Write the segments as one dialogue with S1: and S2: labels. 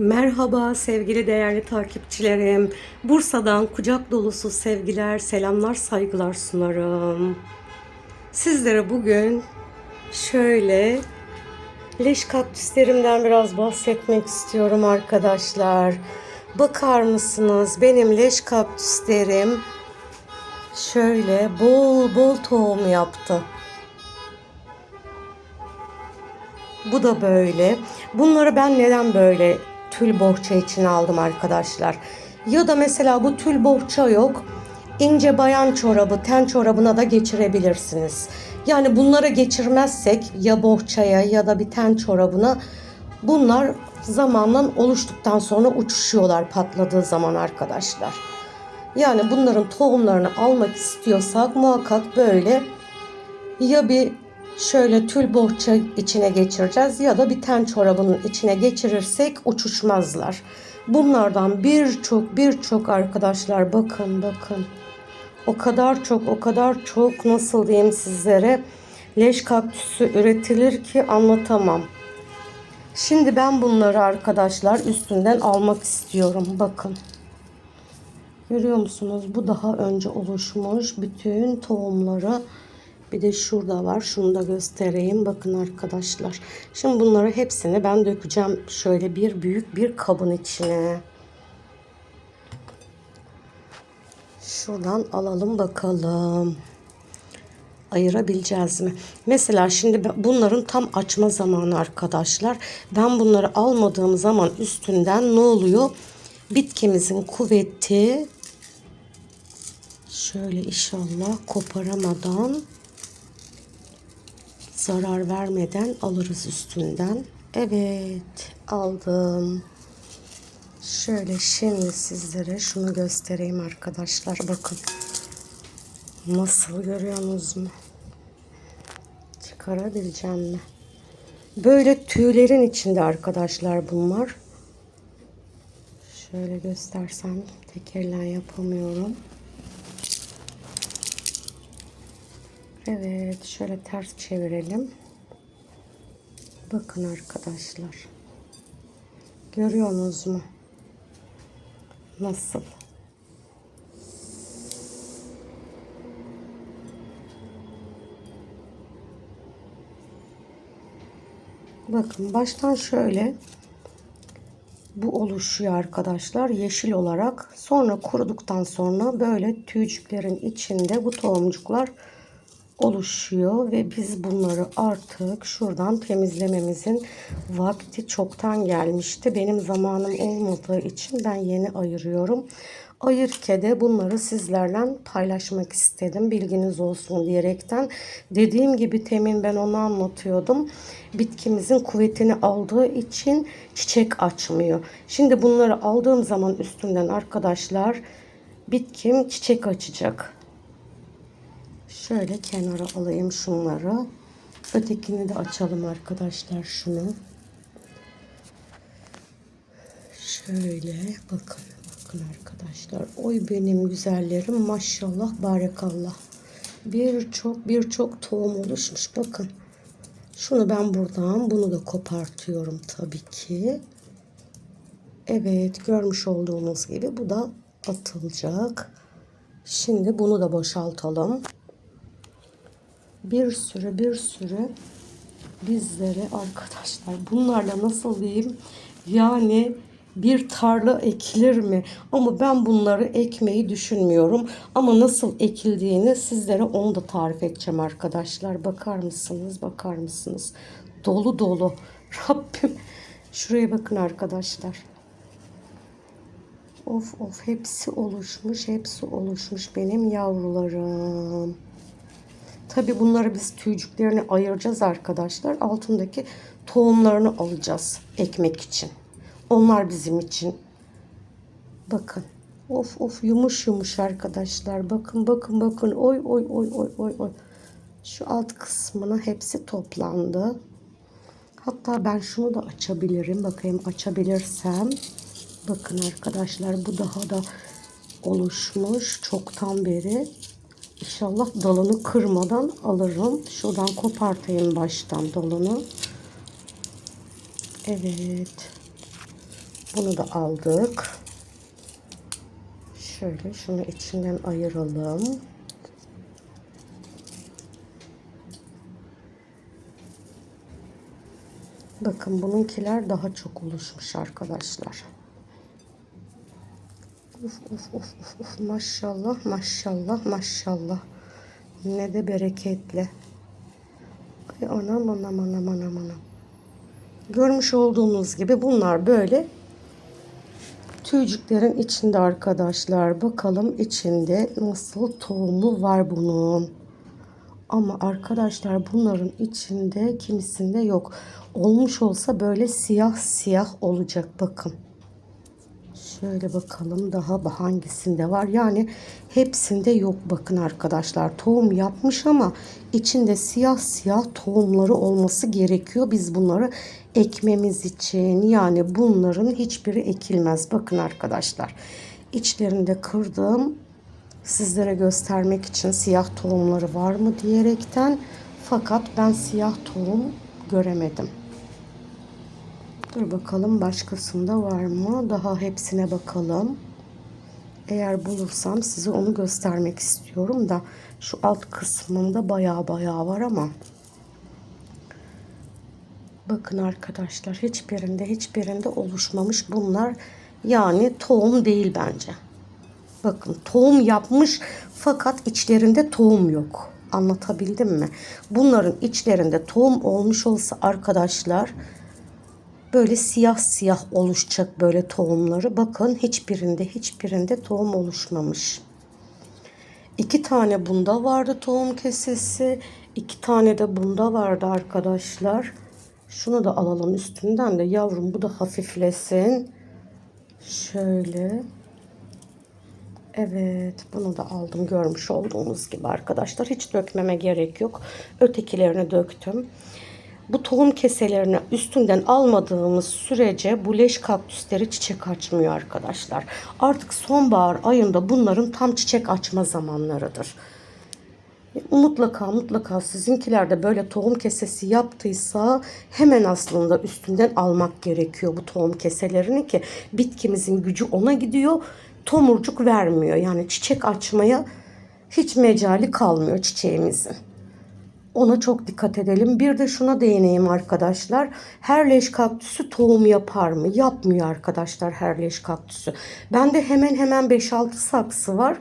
S1: Merhaba sevgili değerli takipçilerim. Bursa'dan kucak dolusu sevgiler, selamlar, saygılar sunarım. Sizlere bugün şöyle leş kaktüslerimden biraz bahsetmek istiyorum arkadaşlar. Bakar mısınız benim leş kaktüslerim şöyle bol bol tohum yaptı. Bu da böyle. Bunları ben neden böyle tül bohça için aldım arkadaşlar. Ya da mesela bu tül bohça yok. İnce bayan çorabı, ten çorabına da geçirebilirsiniz. Yani bunları geçirmezsek ya bohçaya ya da bir ten çorabına bunlar zamanla oluştuktan sonra uçuşuyorlar patladığı zaman arkadaşlar. Yani bunların tohumlarını almak istiyorsak muhakkak böyle ya bir şöyle tül bohça içine geçireceğiz ya da bir ten çorabının içine geçirirsek uçuşmazlar. Bunlardan birçok birçok arkadaşlar bakın bakın. O kadar çok o kadar çok nasıl diyeyim sizlere leş kaktüsü üretilir ki anlatamam. Şimdi ben bunları arkadaşlar üstünden almak istiyorum. Bakın. Görüyor musunuz? Bu daha önce oluşmuş bütün tohumları bir de şurada var. Şunu da göstereyim. Bakın arkadaşlar. Şimdi bunları hepsini ben dökeceğim şöyle bir büyük bir kabın içine. Şuradan alalım bakalım. Ayırabileceğiz mi? Mesela şimdi bunların tam açma zamanı arkadaşlar. Ben bunları almadığım zaman üstünden ne oluyor? Bitkimizin kuvveti şöyle inşallah koparamadan zarar vermeden alırız üstünden. Evet aldım. Şöyle şimdi sizlere şunu göstereyim arkadaşlar. Bakın. Nasıl görüyorsunuz mu? Çıkarabileceğim mi? Böyle tüylerin içinde arkadaşlar bunlar. Şöyle göstersem tekerlen yapamıyorum. Evet şöyle ters çevirelim. Bakın arkadaşlar. Görüyorsunuz mu? Nasıl? Bakın baştan şöyle bu oluşuyor arkadaşlar yeşil olarak. Sonra kuruduktan sonra böyle tüycüklerin içinde bu tohumcuklar oluşuyor ve biz bunları artık şuradan temizlememizin vakti çoktan gelmişti. Benim zamanım olmadığı için ben yeni ayırıyorum. Ayırken de bunları sizlerle paylaşmak istedim. Bilginiz olsun diyerekten. Dediğim gibi temin ben onu anlatıyordum. Bitkimizin kuvvetini aldığı için çiçek açmıyor. Şimdi bunları aldığım zaman üstünden arkadaşlar bitkim çiçek açacak. Şöyle kenara alayım şunları. Ötekini de açalım arkadaşlar şunu. Şöyle bakın bakın arkadaşlar. Oy benim güzellerim maşallah barekallah. Birçok birçok tohum oluşmuş bakın. Şunu ben buradan bunu da kopartıyorum tabii ki. Evet görmüş olduğunuz gibi bu da atılacak. Şimdi bunu da boşaltalım bir sürü bir sürü bizlere arkadaşlar bunlarla nasıl diyeyim yani bir tarla ekilir mi? Ama ben bunları ekmeyi düşünmüyorum. Ama nasıl ekildiğini sizlere onu da tarif edeceğim arkadaşlar. Bakar mısınız? Bakar mısınız? Dolu dolu. Rabbim. Şuraya bakın arkadaşlar. Of of hepsi oluşmuş. Hepsi oluşmuş benim yavrularım. Tabi bunları biz tüycüklerini ayıracağız arkadaşlar. Altındaki tohumlarını alacağız ekmek için. Onlar bizim için. Bakın. Of of yumuş yumuş arkadaşlar. Bakın bakın bakın. Oy oy oy oy oy oy. Şu alt kısmına hepsi toplandı. Hatta ben şunu da açabilirim. Bakayım açabilirsem. Bakın arkadaşlar bu daha da oluşmuş çoktan beri. İnşallah dalını kırmadan alırım. Şuradan kopartayım baştan dalını. Evet. Bunu da aldık. Şöyle şunu içinden ayıralım. Bakın bununkiler daha çok oluşmuş arkadaşlar. Uf uf uf uf uf maşallah maşallah maşallah. Ne de bereketli. Ay anam anam anam anam anam. Görmüş olduğunuz gibi bunlar böyle tüycüklerin içinde arkadaşlar. Bakalım içinde nasıl tohumu var bunun. Ama arkadaşlar bunların içinde kimisinde yok. Olmuş olsa böyle siyah siyah olacak bakın. Şöyle bakalım daha hangisinde var. Yani hepsinde yok bakın arkadaşlar. Tohum yapmış ama içinde siyah siyah tohumları olması gerekiyor. Biz bunları ekmemiz için yani bunların hiçbiri ekilmez. Bakın arkadaşlar. İçlerinde kırdım. Sizlere göstermek için siyah tohumları var mı diyerekten. Fakat ben siyah tohum göremedim. Dur bakalım başkasında var mı? Daha hepsine bakalım. Eğer bulursam size onu göstermek istiyorum da şu alt kısmında baya baya var ama bakın arkadaşlar hiçbirinde hiçbirinde oluşmamış bunlar yani tohum değil bence. Bakın tohum yapmış fakat içlerinde tohum yok. Anlatabildim mi? Bunların içlerinde tohum olmuş olsa arkadaşlar böyle siyah siyah oluşacak böyle tohumları. Bakın hiçbirinde hiçbirinde tohum oluşmamış. İki tane bunda vardı tohum kesesi. iki tane de bunda vardı arkadaşlar. Şunu da alalım üstünden de yavrum bu da hafiflesin. Şöyle. Evet bunu da aldım görmüş olduğunuz gibi arkadaşlar. Hiç dökmeme gerek yok. Ötekilerini döktüm. Bu tohum keselerini üstünden almadığımız sürece bu leş kaktüsleri çiçek açmıyor arkadaşlar. Artık sonbahar ayında bunların tam çiçek açma zamanlarıdır. Mutlaka mutlaka sizinkiler de böyle tohum kesesi yaptıysa hemen aslında üstünden almak gerekiyor bu tohum keselerini ki bitkimizin gücü ona gidiyor. Tomurcuk vermiyor. Yani çiçek açmaya hiç mecali kalmıyor çiçeğimizin. Ona çok dikkat edelim. Bir de şuna değineyim arkadaşlar. Her leş kaktüsü tohum yapar mı? Yapmıyor arkadaşlar her leş kaktüsü. Bende hemen hemen 5-6 saksı var.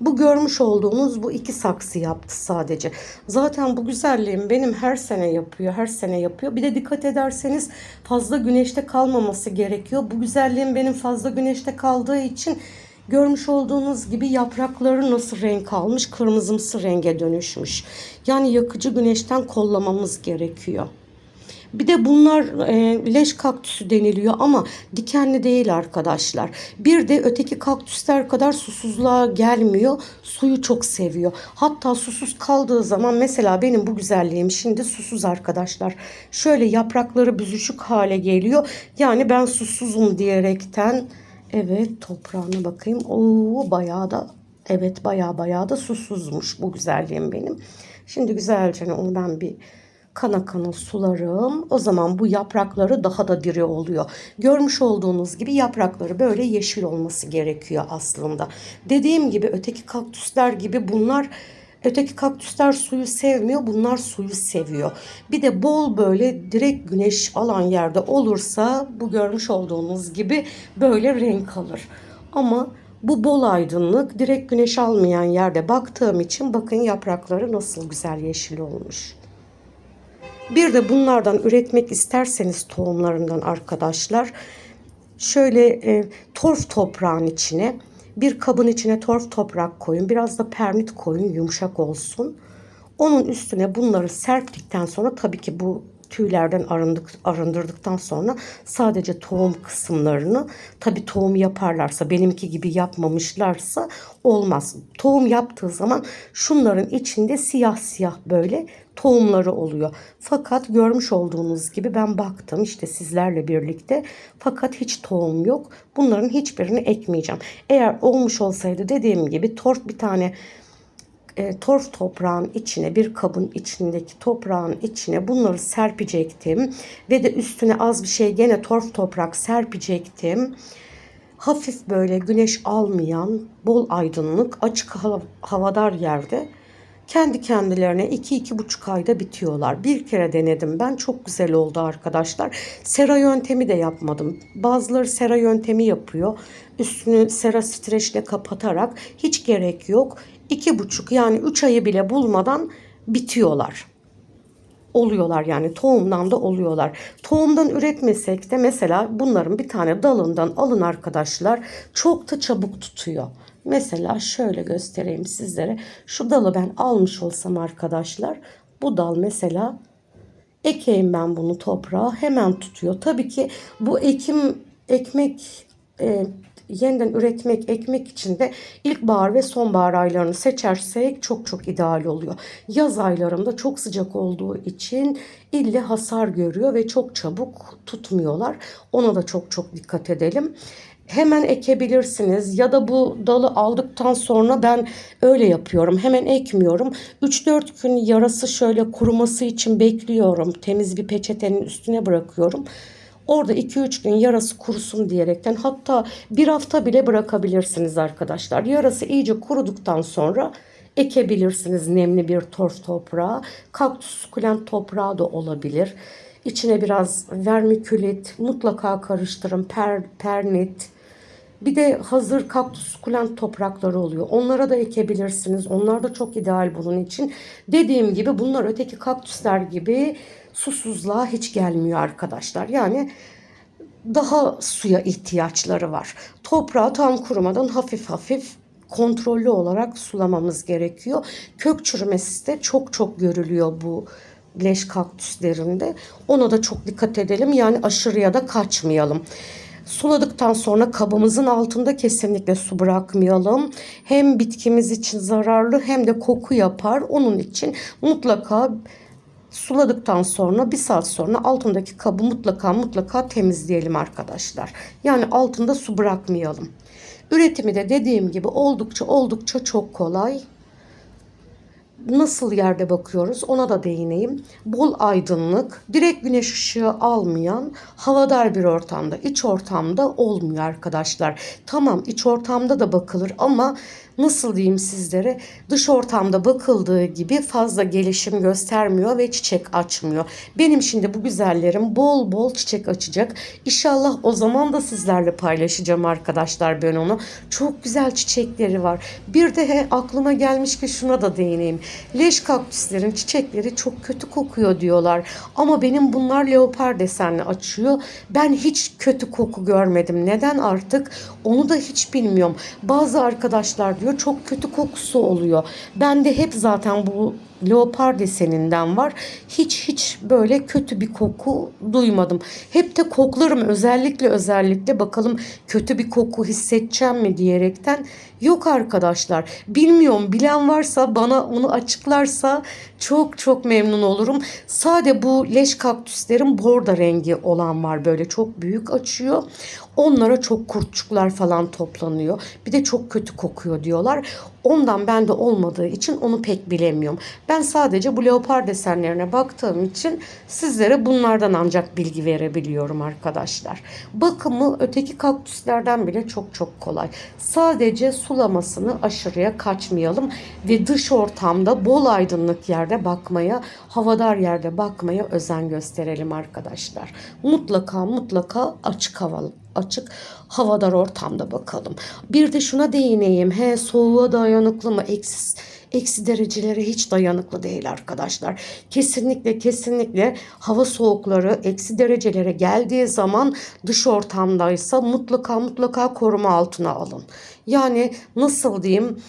S1: Bu görmüş olduğunuz bu iki saksı yaptı sadece. Zaten bu güzelliğim benim her sene yapıyor, her sene yapıyor. Bir de dikkat ederseniz fazla güneşte kalmaması gerekiyor. Bu güzelliğim benim fazla güneşte kaldığı için görmüş olduğunuz gibi yaprakları nasıl renk almış? Kırmızımsı renge dönüşmüş. Yani yakıcı güneşten kollamamız gerekiyor. Bir de bunlar e, leş kaktüsü deniliyor ama dikenli değil arkadaşlar. Bir de öteki kaktüsler kadar susuzluğa gelmiyor. Suyu çok seviyor. Hatta susuz kaldığı zaman mesela benim bu güzelliğim şimdi susuz arkadaşlar. Şöyle yaprakları büzüşük hale geliyor. Yani ben susuzum diyerekten evet toprağına bakayım. Oo bayağı da evet bayağı bayağı da susuzmuş bu güzelliğim benim. Şimdi güzelce onu ben bir kana kana sularım. O zaman bu yaprakları daha da diri oluyor. Görmüş olduğunuz gibi yaprakları böyle yeşil olması gerekiyor aslında. Dediğim gibi öteki kaktüsler gibi bunlar Öteki kaktüsler suyu sevmiyor. Bunlar suyu seviyor. Bir de bol böyle direkt güneş alan yerde olursa bu görmüş olduğunuz gibi böyle renk alır. Ama bu bol aydınlık direkt güneş almayan yerde baktığım için bakın yaprakları nasıl güzel yeşil olmuş. Bir de bunlardan üretmek isterseniz tohumlarından arkadaşlar şöyle e, torf toprağın içine bir kabın içine torf toprak koyun. Biraz da permit koyun yumuşak olsun. Onun üstüne bunları serptikten sonra tabii ki bu tüylerden arındık, arındırdıktan sonra sadece tohum kısımlarını tabi tohum yaparlarsa benimki gibi yapmamışlarsa olmaz. Tohum yaptığı zaman şunların içinde siyah siyah böyle tohumları oluyor. Fakat görmüş olduğunuz gibi ben baktım işte sizlerle birlikte fakat hiç tohum yok. Bunların hiçbirini ekmeyeceğim. Eğer olmuş olsaydı dediğim gibi torf bir tane e, torf toprağın içine bir kabın içindeki toprağın içine bunları serpecektim ve de üstüne az bir şey gene torf toprak serpecektim. Hafif böyle güneş almayan, bol aydınlık, açık hava- havadar yerde kendi kendilerine 2-2,5 ayda bitiyorlar. Bir kere denedim ben. Çok güzel oldu arkadaşlar. Sera yöntemi de yapmadım. Bazıları sera yöntemi yapıyor. Üstünü sera streçle kapatarak hiç gerek yok. 2,5 yani 3 ayı bile bulmadan bitiyorlar oluyorlar yani tohumdan da oluyorlar. Tohumdan üretmesek de mesela bunların bir tane dalından alın arkadaşlar çok da çabuk tutuyor. Mesela şöyle göstereyim sizlere. Şu dalı ben almış olsam arkadaşlar bu dal mesela ekeyim ben bunu toprağa hemen tutuyor. Tabii ki bu ekim ekmek e, yeniden üretmek ekmek için de ilkbahar ve sonbahar aylarını seçersek çok çok ideal oluyor. Yaz aylarında çok sıcak olduğu için ille hasar görüyor ve çok çabuk tutmuyorlar. Ona da çok çok dikkat edelim hemen ekebilirsiniz ya da bu dalı aldıktan sonra ben öyle yapıyorum. Hemen ekmiyorum. 3-4 gün yarası şöyle kuruması için bekliyorum. Temiz bir peçetenin üstüne bırakıyorum. Orada 2-3 gün yarası kurusun diyerekten hatta bir hafta bile bırakabilirsiniz arkadaşlar. Yarası iyice kuruduktan sonra ekebilirsiniz nemli bir torf toprağa. Kaktüs sukulent toprağı da olabilir. İçine biraz vermikülit mutlaka karıştırın. Per, pernit. Bir de hazır kaktüs sukulent toprakları oluyor. Onlara da ekebilirsiniz. Onlar da çok ideal bunun için. Dediğim gibi bunlar öteki kaktüsler gibi susuzluğa hiç gelmiyor arkadaşlar. Yani daha suya ihtiyaçları var. Toprağı tam kurumadan hafif hafif kontrollü olarak sulamamız gerekiyor. Kök çürümesi de çok çok görülüyor bu leş kaktüslerinde. Ona da çok dikkat edelim. Yani aşırıya da kaçmayalım. Suladıktan sonra kabımızın altında kesinlikle su bırakmayalım. Hem bitkimiz için zararlı hem de koku yapar. Onun için mutlaka suladıktan sonra bir saat sonra altındaki kabı mutlaka mutlaka temizleyelim arkadaşlar. Yani altında su bırakmayalım. Üretimi de dediğim gibi oldukça oldukça çok kolay. Nasıl yerde bakıyoruz ona da değineyim. Bol aydınlık, direkt güneş ışığı almayan havadar bir ortamda, iç ortamda olmuyor arkadaşlar. Tamam iç ortamda da bakılır ama nasıl diyeyim sizlere dış ortamda bakıldığı gibi fazla gelişim göstermiyor ve çiçek açmıyor. Benim şimdi bu güzellerim bol bol çiçek açacak. İnşallah o zaman da sizlerle paylaşacağım arkadaşlar ben onu. Çok güzel çiçekleri var. Bir de he, aklıma gelmiş ki şuna da değineyim. Leş kaktüslerin çiçekleri çok kötü kokuyor diyorlar. Ama benim bunlar leopar desenli açıyor. Ben hiç kötü koku görmedim. Neden artık? Onu da hiç bilmiyorum. Bazı arkadaşlar diyor çok kötü kokusu oluyor. Ben de hep zaten bu leopar deseninden var. Hiç hiç böyle kötü bir koku duymadım. Hep de koklarım özellikle özellikle bakalım kötü bir koku hissedeceğim mi diyerekten yok arkadaşlar. Bilmiyorum bilen varsa bana onu açıklarsa çok çok memnun olurum. Sade bu leş kaktüslerin borda rengi olan var böyle çok büyük açıyor. Onlara çok kurtçuklar falan toplanıyor. Bir de çok kötü kokuyor diyorlar. Ondan bende olmadığı için onu pek bilemiyorum. Ben sadece bu leopar desenlerine baktığım için sizlere bunlardan ancak bilgi verebiliyorum arkadaşlar. Bakımı öteki kaktüslerden bile çok çok kolay. Sadece sulamasını aşırıya kaçmayalım ve dış ortamda bol aydınlık yerde bakmaya, havadar yerde bakmaya özen gösterelim arkadaşlar. Mutlaka mutlaka açık havalı açık havadar ortamda bakalım. Bir de şuna değineyim. He soğuğa dayanıklı mı? Eksi, eksi derecelere hiç dayanıklı değil arkadaşlar. Kesinlikle kesinlikle hava soğukları eksi derecelere geldiği zaman dış ortamdaysa mutlaka mutlaka koruma altına alın. Yani nasıl diyeyim?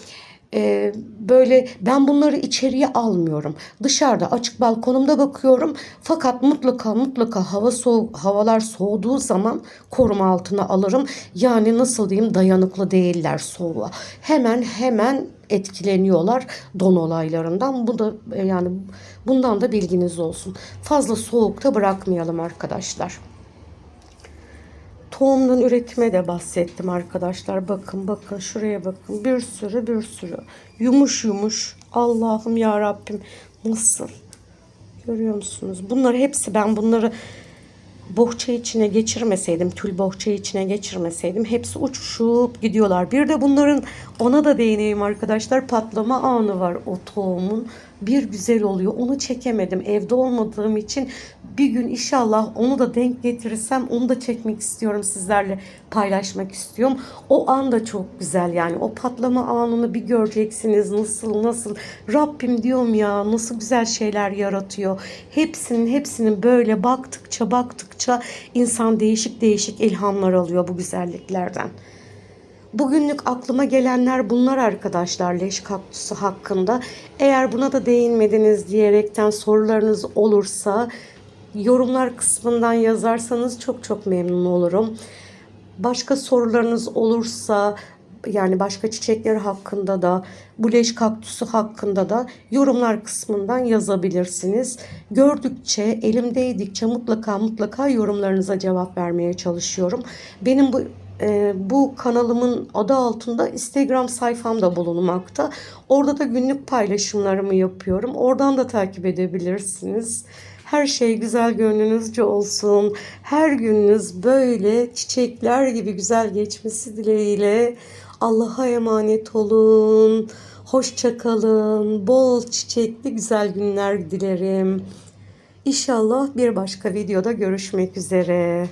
S1: Ee, böyle ben bunları içeriye almıyorum. Dışarıda açık balkonumda bakıyorum. Fakat mutlaka mutlaka hava soğuk havalar soğuduğu zaman koruma altına alırım. Yani nasıl diyeyim dayanıklı değiller soğuğa. Hemen hemen etkileniyorlar don olaylarından. Bu da e, yani bundan da bilginiz olsun. Fazla soğukta bırakmayalım arkadaşlar tohumdan üretime de bahsettim arkadaşlar. Bakın bakın şuraya bakın. Bir sürü bir sürü. Yumuş yumuş. Allah'ım ya Rabbim nasıl? Görüyor musunuz? Bunlar hepsi ben bunları bohça içine geçirmeseydim, tül bohça içine geçirmeseydim hepsi uçuşup gidiyorlar. Bir de bunların ona da değineyim arkadaşlar. Patlama anı var o tohumun. Bir güzel oluyor. Onu çekemedim. Evde olmadığım için bir gün inşallah onu da denk getirirsem onu da çekmek istiyorum sizlerle paylaşmak istiyorum. O an da çok güzel yani. O patlama anını bir göreceksiniz. Nasıl nasıl. Rabbim diyorum ya nasıl güzel şeyler yaratıyor. Hepsinin hepsinin böyle baktıkça baktıkça insan değişik değişik ilhamlar alıyor bu güzelliklerden. Bugünlük aklıma gelenler bunlar arkadaşlar leş kaktüsü hakkında. Eğer buna da değinmediniz diyerekten sorularınız olursa yorumlar kısmından yazarsanız çok çok memnun olurum. Başka sorularınız olursa yani başka çiçekler hakkında da bu leş kaktüsü hakkında da yorumlar kısmından yazabilirsiniz. Gördükçe, elimdeydikçe mutlaka mutlaka yorumlarınıza cevap vermeye çalışıyorum. Benim bu e, bu kanalımın adı altında Instagram sayfam da bulunmakta. Orada da günlük paylaşımlarımı yapıyorum. Oradan da takip edebilirsiniz. Her şey güzel gönlünüzce olsun. Her gününüz böyle çiçekler gibi güzel geçmesi dileğiyle. Allah'a emanet olun. Hoşça kalın. Bol çiçekli güzel günler dilerim. İnşallah bir başka videoda görüşmek üzere.